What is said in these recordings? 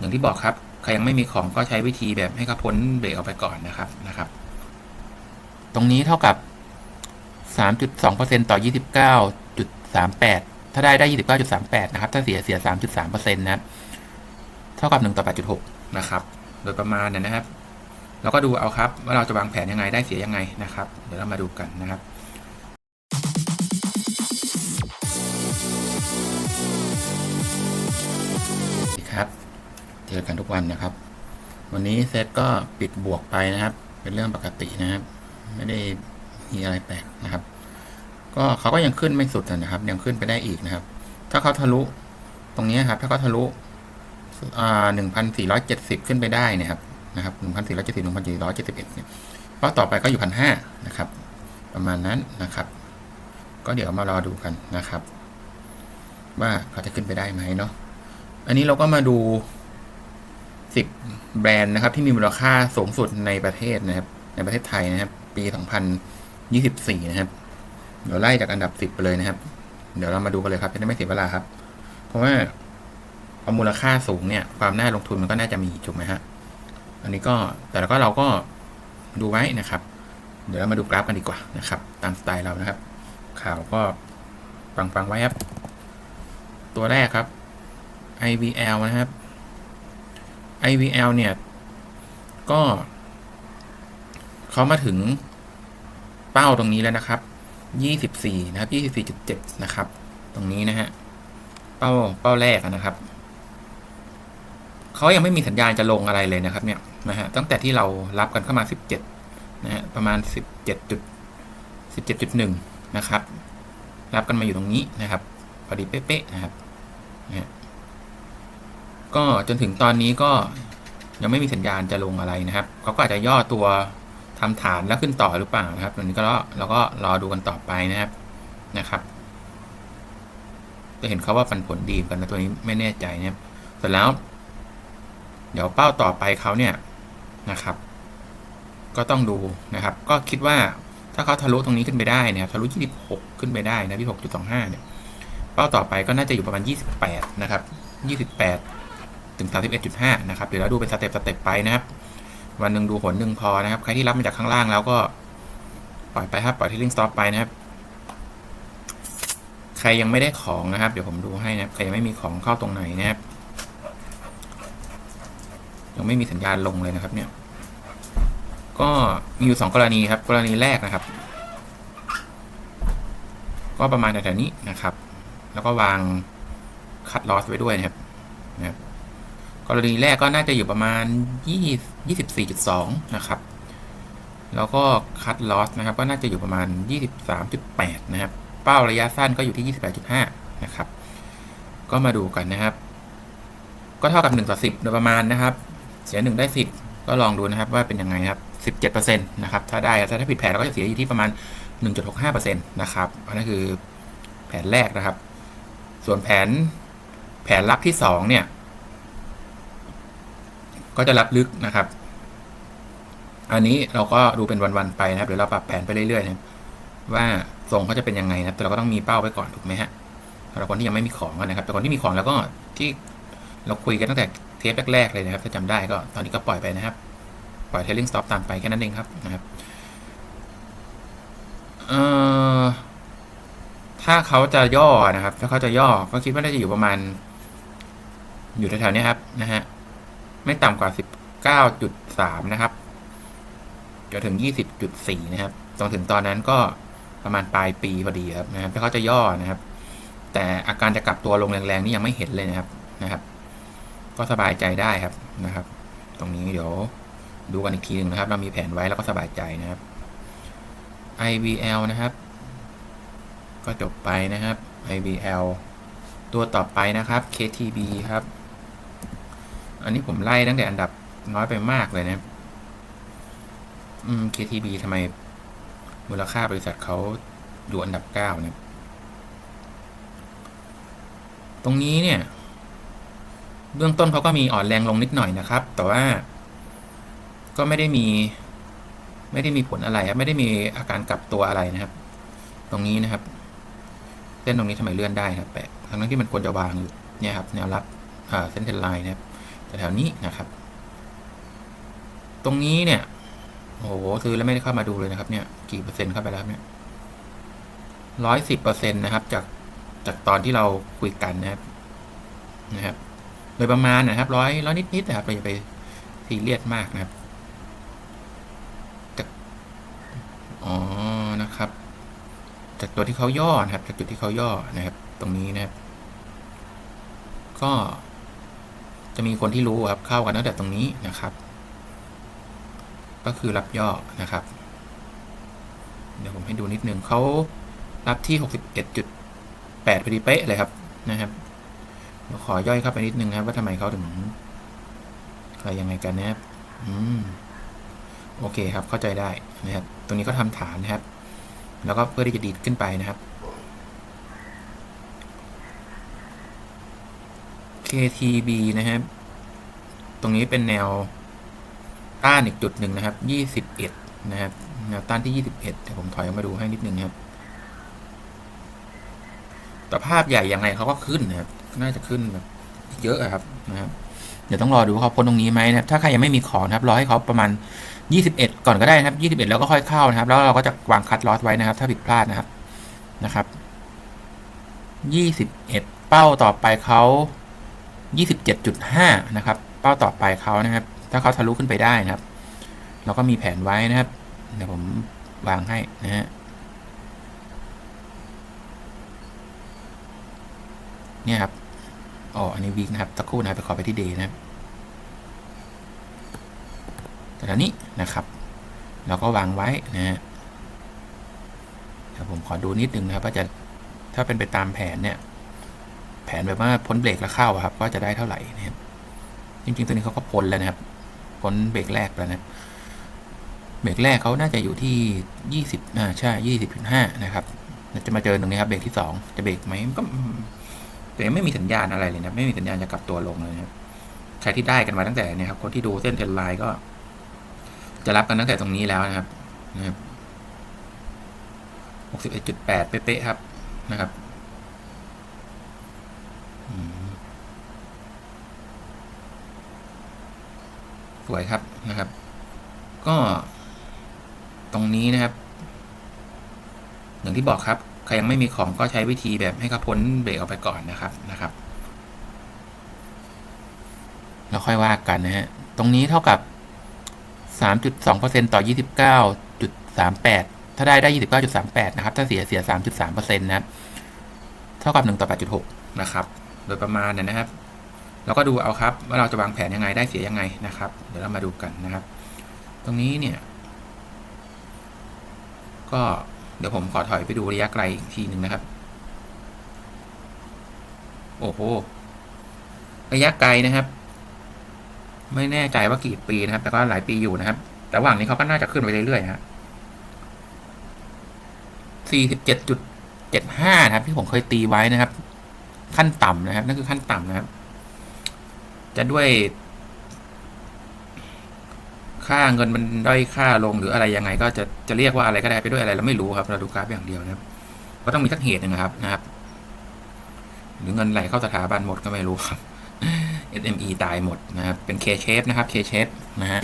อย่างที่บอกครับ ใครยังไม่มีของก็ใช้วิธีแบบให้เขาพ้นเบรกออกไปก่อนนะครับนะครับ ตรงนี้เท่ากับ 3.2%ต่อ 29.38 ถ้าได้ได้ 29.38 นะครับ ถ้าเสียเสีย 3.3%นะครับเท่ากับ 1 ต่อ 8.6 นะครับ โดยประมาณเนยนะครับ เราก็ดูเอาครับ ว่าเราจะวางแผนยังไงได้เสียยังไงนะครับ เดี๋ยวเรามาดูกันนะครับ เจอกันทุกวันนะครับ วันนี้เซตก็ปิดบวกไปนะครับ เป็นเรื่องปกตินะครับ ไม่ได้มีอะไรแปลกนะครับ ก็เขาก็ยังขึ้นไม่สุดนะครับ ยังขึ้นไปได้อีกนะครับ ถ้าเขาทะลุตรงนี้ครับ ถ้าเขาทะลุหนึ่งพันสี่ร้อยเจ็ดสิบขึ้นไปได้เนะครับนะครับหนึ่งพันสี่ร้อยเจ็ดสิบหนึ่งพันสี่ร้อยเจ็ดสิบเอ็ดเนี่ยเพราะต่อไปก็อยู่พันห้านะครับ ประมาณนั้นนะครับ ก็เดี๋ยวมารอดูกันนะครับ ว่าเขาจะขึ้นไปได้ไหมเนาะอันนี้เราก็มาดู 10 แบรนด์นะครับที่มีมูลค่าสูงสุดในประเทศนะครับ ในประเทศไทยนะครับ ปี 2024 นะครับ เดี๋ยวไล่จากอันดับ 10 ไปเลยนะครับ เดี๋ยวเรามาดูกันเลยครับจะได้ไม่เสียเวลาครับ เพราะว่าพอมูลค่าสูงเนี่ยความน่าลงทุนมันก็น่าจะมีถูกไหมฮะอันนี้ก็แต่เราก็เราก็ดูไว้นะครับ เดี๋ยวเรามาดูกราฟกันดีกว่านะครับ ตามสไตล์เรานะครับ ข่าวก็ฟังฟังๆไว้ครับ ตัวแรกครับ IVL นะครับ IVL เนี่ย ก็เขามาถึงเป้าตรงนี้แล้วนะครับ 24 นะครับ 24.7 นะครับ ตรงนี้นะฮะ เป้า เป้าแรกนะครับ เขายังไม่มีสัญญาณจะลงอะไรเลยนะครับ เนี่ย นะฮะ ตั้งแต่ที่เรารับกันเข้ามา 17 นะฮะ ประมาณ 17จุด17.1 นะครับ รับกันมาอยู่ตรงนี้นะครับ พอดีเป๊ะๆนะครับนะฮะ ก็จนถึงตอนนี้ก็ยังไม่มีสัญญาณจะลงอะไรนะครับเขาก็อาจจะย่อตัวทำฐานแล้วขึ้นต่อหรือเปล่านะครับตอนนี้ก็เราก็รอดูกันต่อไปนะครับนะครับจะเห็นเขาว่าฟันผลดีกันนะตัวนี้ไม่แน่ใจนะครับเสร็จแล้ว เดี๋ยวเป้าต่อไปเขาเนี่ยนะครับ ก็ต้องดูนะครับ ก็คิดว่าถ้าเขาทะลุตรงนี้ขึ้นไปได้เนี่ยทะลุ 26 ขึ้นไปได้นะ26.25 เนี่ย เป้าต่อไปก็น่าจะอยู่ประมาณ 28 นะครับ 28 ถึง 31.5 นะครับ เดี๋ยวเราดูเป็นสเต็ปสเต็ปไปนะครับ วันหนึ่งดูหนหนึ่งพอนะครับ ใครที่รับมาจากข้างล่างแล้วก็ปล่อยไปครับ ปล่อยที่ลิงสต็อปไปนะครับ ใครยังไม่ได้ของนะครับ เดี๋ยวผมดูให้นะครับ ใครยังไม่มีของเข้าตรงไหนนะครับ ยังไม่มีสัญญาณลงเลยนะครับ เนี่ย ก็มีอยู่สองกรณีครับ กรณีแรกนะครับ ก็ประมาณแถวๆนี้นะครับ แล้วก็วางคัดลอสไว้ด้วยนะครับนะครับ กรณีแรกก็น่าจะอยู่ประมาณ 20 24.2 นะครับ แล้วก็คัดลอสนะครับ ก็น่าจะอยู่ประมาณ 23.8 นะครับ เป้าระยะสั้นก็อยู่ที่ 28.5 นะครับ ก็มาดูกันนะครับ ก็เท่ากับ 1 ต่อ 10 โดยประมาณนะครับ เสีย 1 ได้ 10 ก็ลองดูนะครับว่าเป็นยังไงครับ 17%นะครับ ถ้าได้ถ้าถ้าผิดแผนเราก็จะเสียอยู่ที่ประมาณ 1.65%นะครับ อันนั้นคือแผนแรกนะครับ ส่วนแผนแผนลับที่สองเนี่ย ก็จะรับลึกนะครับ อันนี้เราก็ดูเป็นวันๆไปนะครับเดี๋ยวเราปรับแผนไปเรื่อยๆนะว่าทรงเขาจะเป็นยังไงนะแต่เราก็ต้องมีเป้าไว้ก่อนถูกไหมฮะสำหรับคนที่ยังไม่มีของนะครับ แต่คนที่มีของแล้วก็ที่เราคุยกันตั้งแต่เทปแรกๆเลยนะครับถ้าจำได้ก็ตอนนี้ก็ปล่อยไปนะครับ ปล่อยเทลลิงสต็อปตามไปแค่นั้นเองครับนะครับเอ่อถ้าเขาจะย่อนะครับ ถ้าเขาจะย่อก็คิดว่าน่าจะอยู่ประมาณ อยู่แถวๆนี้ครับนะฮะ ไม่ต่ำกว่าสิบเก้าจุดสามนะครับจนถึงยี่สิบจุดสี่นะครับจนถึงตอนนั้นก็ประมาณปลายปีพอดีครับนะครับถ้าเขาจะย่อนะครับ แต่อาการจะกลับตัวลงแรงๆนี่ยังไม่เห็นเลยนะครับนะครับ ก็สบายใจได้ครับนะครับ ตรงนี้เดี๋ยวดูกันอีกทีหนึ่งนะครับ เรามีแผนไว้แล้วก็สบายใจนะครับ IVL นะครับ ก็จบไปนะครับ IVL ตัวต่อไปนะครับ KTB ครับ อันนี้ผมไล่ตั้งแต่อันดับน้อยไปมากเลยนะอืม KTB ทำไมมูลค่าบริษัทเขาอยู่อันดับเก้าเนี่ย ตรงนี้เนี่ย เบื้องต้นเขาก็มีอ่อนแรงลงนิดหน่อยนะครับ แต่ว่าก็ไม่ได้มี ไม่ได้มีผลอะไรครับ ไม่ได้มีอาการกลับตัวอะไรนะครับ ตรงนี้นะครับ เส้นตรงนี้ทำไมเลื่อนได้ครับแปลกทั้งที่มันควรจะวางอยู่เนี่ยครับ แนวรับเส้นเทนไลน์นะครับ แถวนี้นะครับ ตรงนี้เนี่ยโอ้โหซื้อแล้วไม่ได้เข้ามาดูเลยนะครับ เนี่ย กี่เปอร์เซ็นต์เข้าไปแล้วเนี่ยร้อยสิบเปอร์เซ็นต์นะครับ จากจากตอนที่เราคุยกันนะครับนะครับ โดยประมาณนะครับร้อยร้อยนิดๆนะครับเราอย่าไปซีเรียสมากนะครับจากอ๋อนะครับ จากตัวที่เขาย่อนะครับ จากจุดที่เขาย่อนะครับ ตรงนี้นะครับ ก็ จะมีคนที่รู้ครับเข้ากันตั้งแต่ตรงนี้นะครับ ก็คือรับย่อนะครับ เดี๋ยวผมให้ดูนิดนึงเขารับที่หกสิบเอ็ดจุดแปดพอดีเป๊ะเลยครับนะครับเดี๋ยวขอย่อยเข้าไปนิดนึงครับว่าทำไมเขาถึงอะไรยังไงกันนะครับอืมโอเคครับเข้าใจได้นะครับ ตรงนี้ก็ทำฐานนะครับ แล้วก็เพื่อที่จะดีดขึ้นไปนะครับ KTB นะครับ ตรงนี้เป็นแนวต้านอีกจุดหนึ่งนะครับยี่สิบเอ็ดนะครับ แนวต้านที่ยี่สิบเอ็ดเดี๋ยวผมถอยออกมาดูให้นิดนึงครับแต่ภาพใหญ่ยังไงเขาก็ขึ้นนะครับ น่าจะขึ้นแบบเยอะครับนะครับเดี๋ยวต้องรอดูว่าเขาพ้นตรงนี้ไหมนะครับ ถ้าใครยังไม่มีของนะครับ รอให้เขาประมาณยี่สิบเอ็ดก่อนก็ได้นะครับยี่สิบเอ็ดแล้วก็ค่อยเข้านะครับ แล้วเราก็จะวางคัดลอสไว้นะครับ ถ้าผิดพลาดนะครับ นะครับยี่สิบเอ็ดเป้าต่อไปเขา ยี่สิบเจ็ดจุดห้านะครับ เป้าต่อไปเขานะครับ ถ้าเขาทะลุขึ้นไปได้นะครับ เราก็มีแผนไว้นะครับ เดี๋ยวผมวางให้นะฮะ เนี่ยครับ อ๋อ อันนี้วีคนะครับตะครู่นะครับไปขอไปที่เดย์นะครับแต่ตอนนี้นะครับ เราก็วางไว้นะฮะ เดี๋ยวผมขอดูนิดนึงนะครับว่าจะ ถ้าเป็นไปตามแผนเนี่ย แผนแบบว่าพ้นเบรกแล้วเข้าครับก็จะได้เท่าไหร่นะครับจริงๆตัวนี้เขาก็พ้นแล้วนะครับพ้นเบรกแรกแล้วนะเบรกแรกเขาน่าจะอยู่ที่ยี่สิบอ่าใช่ยี่สิบห้านะครับจะมาเจอตรงนี้ครับเบรกที่สองจะเบรกไหมก็แต่ยังไม่มีสัญญาณอะไรเลยนะไม่มีสัญญาณจะกลับตัวลงเลยครับใครที่ได้กันมาตั้งแต่เนี่ยครับคนที่ดูเส้นเทรนไลน์ก็ จะรับกันตั้งแต่ตรงนี้แล้วนะครับนะครับหกสิบเอ็ดจุดแปดเป๊ะๆครับนะครับ สวยครับนะครับ ก็ตรงนี้นะครับ อย่างที่บอกครับ ใครยังไม่มีของก็ใช้วิธีแบบให้เขาพ้นเบรกออกไปก่อนนะครับนะครับ แล้วค่อยว่ากันนะฮะ ตรงนี้เท่ากับ 3.2%ต่อ 29.38 ถ้าได้ได้ 29.38 นะครับ ถ้าเสียเสีย 3.3%นะครับ เท่ากับ 1 ต่อ 8.6 นะครับ โดยประมาณเนี่ยนะครับ เราก็ดูเอาครับว่าเราจะวางแผนยังไงได้เสียยังไงนะครับ เดี๋ยวเรามาดูกันนะครับ ตรงนี้เนี่ย ก็เดี๋ยวผมขอถอยไปดูระยะไกลอีกทีหนึ่งนะครับ โอ้โหระยะไกลนะครับ ไม่แน่ใจว่ากี่ปีนะครับ แต่ก็หลายปีอยู่นะครับ แต่ว่างนี้เขาก็น่าจะขึ้นไปเรื่อยๆฮะสี่สิบเจ็ดจุดเจ็ดห้านะครับ ที่ผมเคยตีไว้นะครับ ขั้นต่ำนะครับ นั่นคือขั้นต่ำนะครับ จะด้วย ค่าเงินมันด้อยค่าลงหรืออะไรยังไง ก็จะจะเรียกว่าอะไรก็ได้ไปด้วยอะไรเราไม่รู้ครับ เราดูกราฟอย่างเดียวนะครับก็ต้องมีสักเหตุหนึ่งนะครับนะครับ หรือเงินไหลเข้าสถาบันหมดก็ไม่รู้ครับ SME ตายหมดนะครับ เป็น K shape นะครับ K shape นะฮะ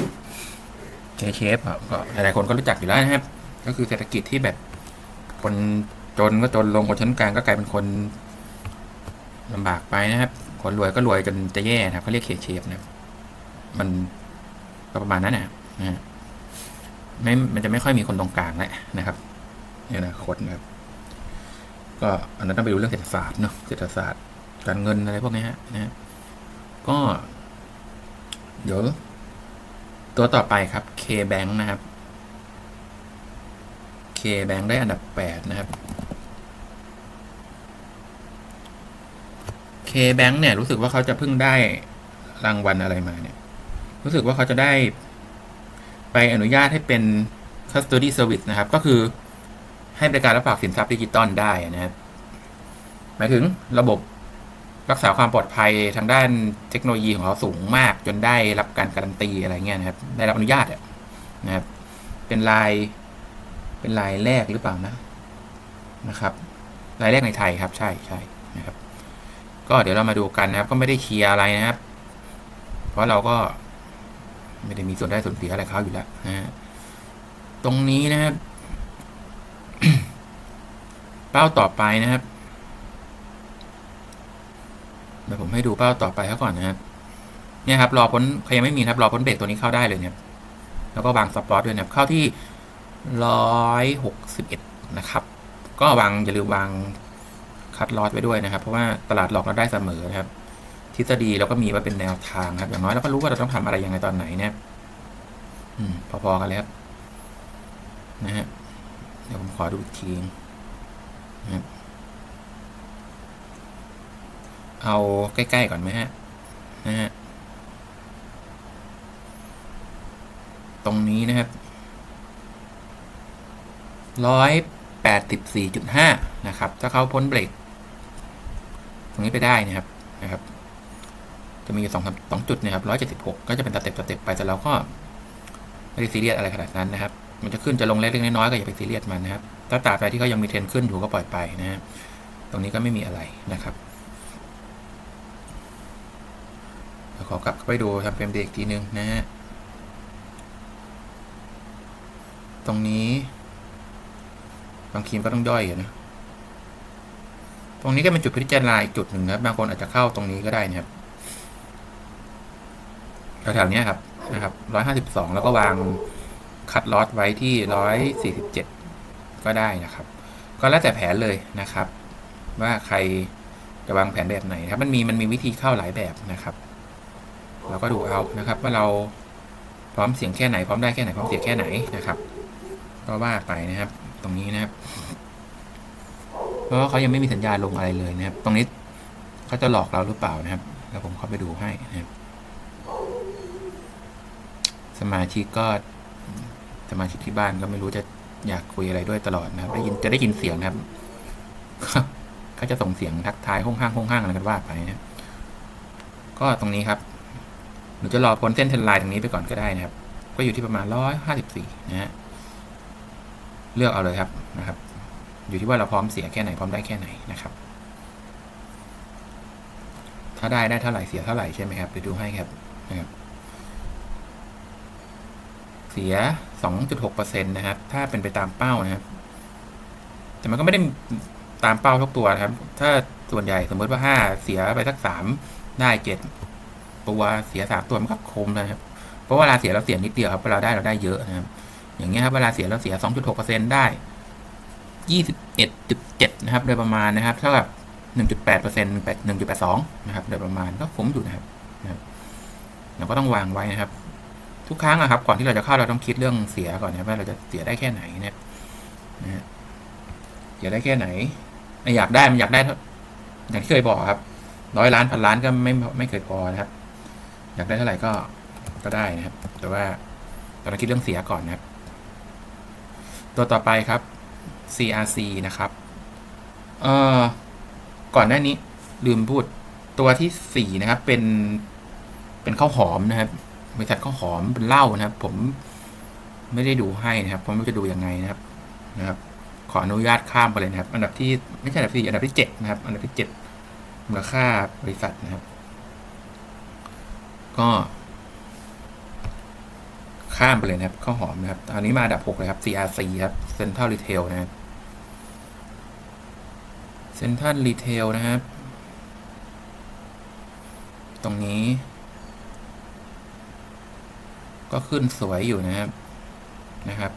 K shape ก็หลายๆคนก็รู้จักอยู่แล้วนะครับ ก็คือเศรษฐกิจที่แบบคนจนก็จนลงคนชั้นกลางก็กลายเป็นคน ลำบากไปนะครับ คนรวยก็รวยจนจะแย่นะครับเขาเรียก K shape นะครับมันก็ประมาณนั้นนะนะฮะไม่มันจะไม่ค่อยมีคนตรงกลางแหล้วนะครับในอนาคตนะครับ ก็อันนั้นต้องไปดูเรื่องเศรษฐศาสตร์เนาะเศรษฐศาสตร์ การเงินอะไรพวกนี้ฮะนะฮะก็ เดี๋ยว ตัวต่อไปครับ K Bank นะครับ K Bank ได้อันดับแปดนะครับ K Bank เนี่ยรู้สึกว่าเขาจะเพิ่งได้รางวัลอะไรมาเนี่ย รู้สึกว่าเขาจะได้ไปอนุญาตให้เป็น custody service นะครับ ก็คือให้บริการรับฝากสินทรัพย์ดิจิตอลได้นะครับ หมายถึงระบบรักษาความปลอดภัยทางด้านเทคโนโลยีของเขาสูงมาก จนได้รับการการันตีอะไรเงี้ยนะครับ ได้รับอนุญาตนะครับ เป็นลายเป็นลายแรกหรือเปล่านะนะครับ ลายแรกในไทยครับ ใช่ใช่นะครับ ก็เดี๋ยวเรามาดูกันนะครับ ก็ไม่ได้เคลียร์อะไรนะครับ เพราะเราก็ไม่ได้มีส่วนได้ส่วนเสียอะไรเขาอยู่แล้วนะฮะตรงนี้นะครับ เป้าต่อไปนะครับเดี๋ยวผมให้ดูเป้าต่อไปเขาก่อนนะครับเนี่ยครับรอพ้นใครยังไม่มีครับรอพ้นเบรกตัวนี้เข้าได้เลยเนี่ยแล้วก็วางสปอตด้วยนะครับเข้าที่ร้อยหกสิบเอ็ดนะครับ ก็วางอย่าลืมวาง คัดลอสไว้ด้วยนะครับ เพราะว่าตลาดหลอกเราได้เสมอนะครับ ทฤษฎีเราก็มีไว้เป็นแนวทางครับ อย่างน้อยเราก็รู้ว่าเราต้องทำอะไรยังไงตอนไหนเนี่ยอพอๆกันแล้วนะฮะเดี๋ยวผมขอดูอีกทีนะครับเอาใกล้ๆก่อนไหมฮะนะฮะตรงนี้นะครับร้อยแปดสิบสี่จุดห้านะครับ ถ้าเขาพ้นเบรก รงนี้ไปได้นะครับนะครับ จะมีอยู่สองสองจุดนะครับร้อยเจ็ดสิบหกก็จะเป็นสเต็ปสเต็ปไปแต่เราก็ไม่ได้ซีเรียสอะไรขนาดนั้นนะครับ มันจะขึ้นจะลงเล็กๆน้อยๆก็อย่าไปซีเรียสมันนะครับ ถ้าตราบใดที่เขายังมีเทรนขึ้นอยู่ก็ปล่อยไปนะฮะตรงนี้ก็ไม่มีอะไรนะครับขอกลับไปดูทำเฟรมเดย์อีกทีนึงนะฮะตรงนี้ บางทีมก็ต้องย่อยอนะ ตรงนี้ก็เป็นจุดพิจารณาอีกจุดหนึ่งนะครับบางคนอาจจะเข้าตรงนี้ก็ได้นะครับแถวๆนี้ครับนะครับร้อยห้าสิบสองแล้วก็วางคัดลอสไว้ที่ร้อยสี่สิบเจ็ดก็ได้นะครับ ก็แล้วแต่แผนเลยนะครับ ว่าใครจะวางแผนแบบไหนครับมันมีมันมีวิธีเข้าหลายแบบนะครับ เราก็ดูเอานะครับ ว่าเราพร้อมเสียงแค่ไหนพร้อมได้แค่ไหนพร้อมเสียแค่ไหนนะครับ ก็ว่าไปนะครับ ตรงนี้นะครับ เพราะว่าเขายังไม่มีสัญญาณลงอะไรเลยนะครับ ตรงนี้เขาจะหลอกเราหรือเปล่านะครับแล้วผมเข้าไปดูให้นะครับ สมาชิกก็สมาชิกที่บ้านก็ไม่รู้จะอยากคุยอะไรด้วยตลอดนะครับ ได้ยินจะได้ยินเสียงนะครับเขาจะส่งเสียงทักทายห้องห้างห้องห้างอะไรกันว่าไปนะครับก็ตรงนี้ครับหนูจะรอพ้นเส้นเทนไลน์ตรงนี้ไปก่อนก็ได้นะครับ ก็อยู่ที่ประมาณร้อยห้าสิบสี่นะฮะเลือกเอาเลยครับนะครับ อยู่ที่ว่าเราพร้อมเสียแค่ไหนพร้อมได้แค่ไหนนะครับ ถ้าได้ได้เท่าไหร่เสียเท่าไหร่ใช่ไหมครับเดี๋ยวดูให้ครับนะครับ เสียสองจุดหกเปอร์เซ็นตนะครับ ถ้าเป็นไปตามเป้านะครับ แต่มันก็ไม่ได้ตามเป้าทุกตัวนะครับ ถ้าส่วนใหญ่สมมติว่าห้าเสียไปสักสามได้เจ็ดตัวเสียสามตัวมันก็คมนะครับ เพราะเวลาเสียเราเสียนิดเดียวครับเวลาได้เราได้เยอะนะครับ อย่างเงี้ยครับเวลาเสียเราเสีย 2.6%ได้ 21.7 นะครับ โดยประมาณนะครับเท่ากับ1.8% 1.82 นะครับ โดยประมาณก็คุ้มอยู่นะครับเราก็ต้องวางไว้นะครับ ทุกครั้งนะครับ ก่อนที่เราจะเข้าเราต้องคิดเรื่องเสียก่อนนะว่าเราจะเสียได้แค่ไหนนะครับนะฮะเสียได้แค่ไหนอยากได้มันอยากได้อย่างที่เคยบอกครับร้อยล้านพันล้านก็ไม่ไม่เคยพอนะครับ อยากได้เท่าไหร่ก็ก็ได้นะครับ แต่ว่าเราต้องคิดเรื่องเสียก่อนนะครับ ตัวต่อไปครับ CRC นะครับ เอ่อ ก่อนหน้านี้ลืมพูดตัวที่สี่นะครับ เป็น เป็นข้าวหอมนะครับบริษัทข้าวหอมเป็นเหล้านะครับ ผมไม่ได้ดูให้นะครับ ผมไม่จะดูยังไงนะครับ นะครับ ขออนุญาตข้ามไปเลยนะครับ อันดับที่ไม่ใช่อันดับที่อันดับที่เจ็ดนะครับ อันดับที่เจ็ดมูลค่าบริษัทนะครับ ก็ ข้ามไปเลยนะครับข้าวหอมนะครับ อันนี้มาดับหกเลยครับ CRC ครับ Central Retail นะครับ Central Retail นะครับ ตรงนี้ ก็ขึ้นสวยอยู่นะครับนะครับ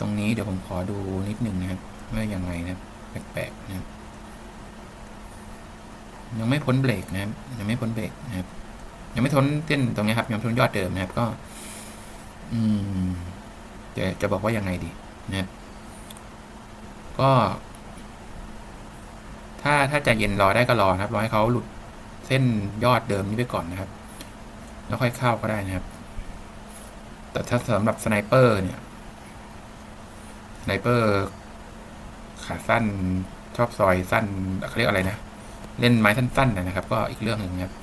ตรงนี้เดี๋ยวผมขอดูนิดหนึ่งนะครับว่าอยังไงนะครับแปลกๆนะครับยังไม่พ้นเบรกนะครับยังไม่พ้นเบรกนะครับยังไม่ทนเส้นตรงนี้ครับยังทนยอดเดิมนะครับก็ อืมจะจะบอกว่ายังไงดีนะครับก็ ถ้าถ้าใจะเย็นรอได้ก็รอครับรอให้เขาหลุดเส้นยอดเดิมนี้ไปก่อนนะครับ แล้วค่อยเข้าก็ได้นะครับ แต่ถ้าสำหรับสไนเปอร์เนี่ยสไนเปอร์ขาสั้นชอบซอยสั้นเขาเรียกอะไรนะ เล่นไม้สั้นๆนะครับ ก็อีกเรื่องหนึ่งนะครับ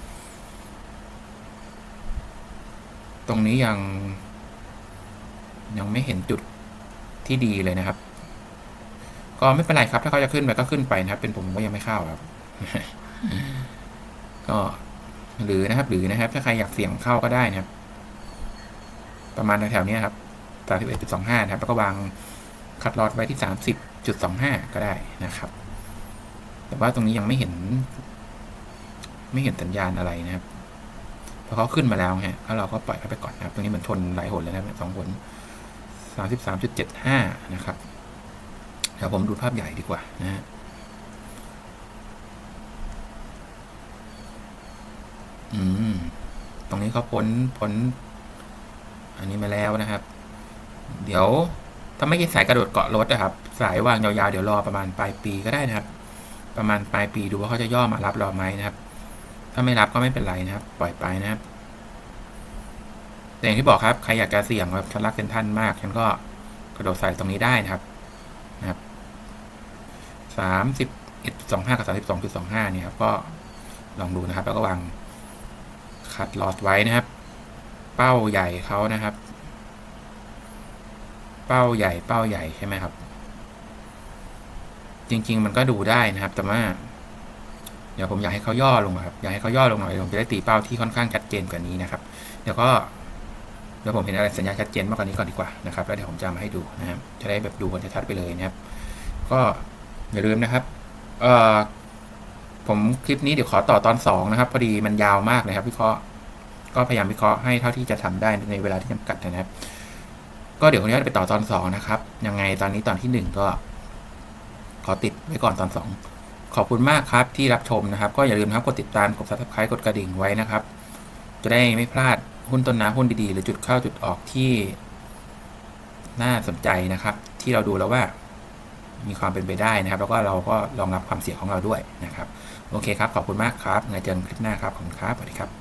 ตรงนี้ยัง ยังไม่เห็นจุดที่ดีเลยนะครับ ก็ไม่เป็นไรครับ ถ้าเขาจะขึ้นไปก็ขึ้นไปนะครับ เป็นผมก็ยังไม่เข้าครับ ก็หรือนะครับ หรือนะครับ ถ้าใครอยากเสี่ยงเข้าก็ได้นะครับ ประมาณแถวๆเนี้ยครับสามสิบเอ็ดจุดสองห้านะครับแล้วก็วางคัดลอตไว้ที่สามสิบจุดสองห้าก็ได้นะครับ แต่ว่าตรงนี้ยังไม่เห็น ไม่เห็นสัญญาณอะไรนะครับพราะเขาขึ้นมาแล้วฮะแล้วเราก็ปล่อยเขาไปก่อนนะครับ ตรงนี้เหมือนชนหลายหนเลยนะสองหน สามสิบสามจุดเจ็ดห้านะครับ เดี๋ยวผมดูภาพใหญ่ดีกว่านะฮะอืม ตรงนี้เขาพ้นพ้นอันนี้มาแล้วนะครับ เดี๋ยวถ้าไม่ใช่สายกระโดดเกาะรถนะครับ สายวางยาวๆ เดี๋ยวรอประมาณปลายปีก็ได้นะครับ ประมาณปลายปีดูว่าเขาจะย่อมารับเราไหมนะครับ ถ้าไม่รับก็ไม่เป็นไรนะครับ ปล่อยไปนะครับ แต่อย่างที่บอกครับ ใครอยากจะเสี่ยงแบบฉันรักเซนทันมาก ฉันก็กระโดดใส่ตรงนี้ได้นะครับนะครับสามสิบเอ็ดสองห้ากับสามสิบสองจุดสองห้าเนี่ยครับ ก็ลองดูนะครับ แล้วก็วางคัดลอสไว้นะครับ เป้าใหญ่เขานะครับ เป้าใหญ่ เป้าใหญ่ใช่ไหมครับ จริง ๆ มันก็ดูได้นะครับ แต่ว่าเดี๋ยวผมอยากให้เขาย่อลงครับ อยากให้เขาย่อลงหน่อยผมจะได้ตีเป้าที่ค่อนข้างชัดเจนกว่านี้นะครับ เดี๋ยวก็ เดี๋ยวผมเห็นอะไรสัญญาณชัดเจนมากกว่านี้ก่อนดีกว่านะครับแล้วเดี๋ยวผมจะมาให้ดูนะครับจะได้แบบดูกันชัดๆไปเลยนะครับ ก็อย่าลืมนะครับเอ่อผมคลิปนี้เดี๋ยวขอต่อตอนสองนะครับพอดีมันยาวมากเลยครับวิเคราะห์ก็พยายามวิเคราะห์ให้เท่าที่จะทำได้ในเวลาที่จำกัดนะครับ ก็เดี๋ยวคนนี้ไปต่อตอนสองนะครับยังไงตอนนี้ตอนที่หนึ่งก็ ขอติดไว้ก่อนตอนสองขอบคุณมากครับที่รับชมนะครับ ก็อย่าลืมนะครับกดติดตามกด subscribe กดกระดิ่งไว้นะครับ จะได้ไม่พลาด หุ้นต้นน้ำหุ้นดีๆ หรือจุดเข้าจุดออกที่น่าสนใจนะครับ ที่เราดูแล้วว่ามีความเป็นไปได้นะครับ แล้วก็เราก็รองรับความเสี่ยงของเราด้วยนะครับ โอเคครับ ขอบคุณมากครับไงเจอกันคลิปหน้าครับ ขอบคุณครับ สวัสดีครับ